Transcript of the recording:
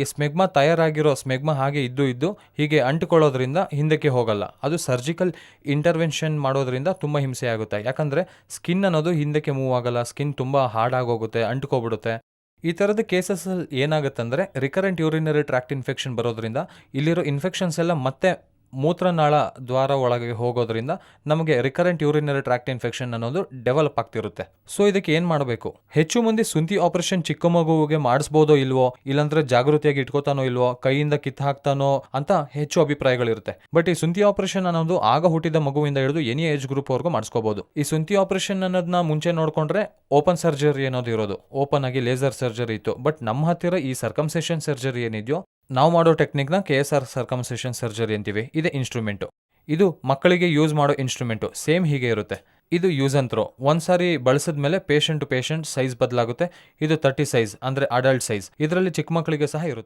ಈ smegma ತಯಾರಾಗಿರೋ smegma ಹಾಗೆ ಇದ್ದು ಇದ್ದು ಹೀಗೆ ಅಂಟಿಕೊಳ್ಳೋದ್ರಿಂದ ಹಿಂದಕ್ಕೆ ಹೋಗಲ್ಲ. ಅದು ಸರ್ಜಿಕಲ್ ಇಂಟರ್ವೆನ್ಷನ್ ಮಾಡೋದ್ರಿಂದ ತುಂಬ ಹಿಂಸೆ ಆಗುತ್ತೆ. ಯಾಕಂದರೆ ಸ್ಕಿನ್ ಅನ್ನೋದು ಹಿಂದಕ್ಕೆ ಮೂವ್ ಆಗಲ್ಲ, ಸ್ಕಿನ್ ತುಂಬ ಹಾರ್ಡ್ ಆಗೋಗುತ್ತೆ ಅಂಟ್ಕೊಬಿಡುತ್ತೆ. ಈ ಥರದ ಕೇಸಸಲ್ಲಿ ಏನಾಗುತ್ತಂದರೆ ರಿಕರೆಂಟ್ ಯೂರಿನರಿ ಟ್ರ್ಯಾಕ್ಟ್ ಇನ್ಫೆಕ್ಷನ್ ಬರೋದ್ರಿಂದ ಇಲ್ಲಿರೋ ಇನ್ಫೆಕ್ಷನ್ಸ್ ಎಲ್ಲ ಮತ್ತೆ ಮೂತ್ರನಾಳ ದ್ವಾರ ಒಳಗೆ ಹೋಗೋದ್ರಿಂದ ನಮಗೆ ರಿಕರೆಂಟ್ ಯೂರಿನರಿ ಟ್ರ್ಯಾಕ್ಟ್ ಇನ್ಫೆಕ್ಷನ್ ಅನ್ನೋದು ಡೆವಲಪ್ ಆಗ್ತಿರುತ್ತೆ. ಸೊ ಇದಕ್ಕೆ ಏನು ಮಾಡಬೇಕು? ಹೆಚ್ಚು ಮಂದಿ ಸುಂತಿ ಆಪರೇಷನ್ ಚಿಕ್ಕ ಮಗುವಿಗೆ ಮಾಡಿಸ್ಬೋದೋ ಇಲ್ವೋ, ಇಲ್ಲಾಂದ್ರೆ ಜಾಗೃತಿಯಾಗಿ ಇಟ್ಕೋತಾನೋ ಇಲ್ವೋ, ಕೈಯಿಂದ ಕಿತ್ತು ಹಾಕ್ತಾನೋ ಅಂತ ಹೆಚ್ಚು ಅಭಿಪ್ರಾಯಗಳಿರುತ್ತೆ. ಬಟ್ ಈ ಸುಂತಿ ಆಪರೇಷನ್ ಅನ್ನೋದು ಆಗ ಹುಟ್ಟಿದ ಮಗುವಿಂದ ಹಿಡಿದು ಎನಿ ಏಜ್ ಗ್ರೂಪ್ ಅವ್ರಿಗೂ ಮಾಡಿಸ್ಕೋಬಹುದು ಈ ಸುಂತಿ ಆಪರೇಷನ್ ಅನ್ನೋದನ್ನ ಮುಂಚೆ ನೋಡ್ಕೊಂಡ್ರೆ ಓಪನ್ ಸರ್ಜರಿ ಅನ್ನೋದು ಇರೋದು. ಓಪನ್ ಆಗಿ ಲೇಸರ್ ಸರ್ಜರಿ ಇತ್ತು. ಬಟ್ ನಮ್ಮ ಹತ್ತಿರ ಈ ಸರ್ಕಮ್ಸೆಷನ್ ಸರ್ಜರಿ ಏನಿದೆಯೋ ನಾವು ಮಾಡೋ ಟೆಕ್ನಿಕ್ನ K S R circumcision surgery ಅಂತೀವಿ. ಇದೇ ಇನ್ಸ್ಟ್ರೂಮೆಂಟು ಇದು ಮಕ್ಕಳಿಗೆ ಯೂಸ್ ಮಾಡೋ ಇನ್ಸ್ಟ್ರೂಮೆಂಟು ಸೇಮ್ ಹೀಗೆ ಇರುತ್ತೆ. ಇದು ಯೂಸ್ ಅಂಡ್ ಥ್ರೋ ಒಂದು ಸಾರಿ ಬಳಸಿದ ಮೇಲೆ ಪೇಷಂಟ್ ಟು ಪೇಷಂಟ್ ಸೈಜ್ ಬದಲಾಗುತ್ತೆ. ಇದು ತರ್ಟಿ ಸೈಜ್ ಅಂದರೆ ಅಡಲ್ಟ್ ಸೈಜ್ ಇದರಲ್ಲಿ ಚಿಕ್ಕ ಮಕ್ಕಳಿಗೆ ಸಹ ಇರುತ್ತೆ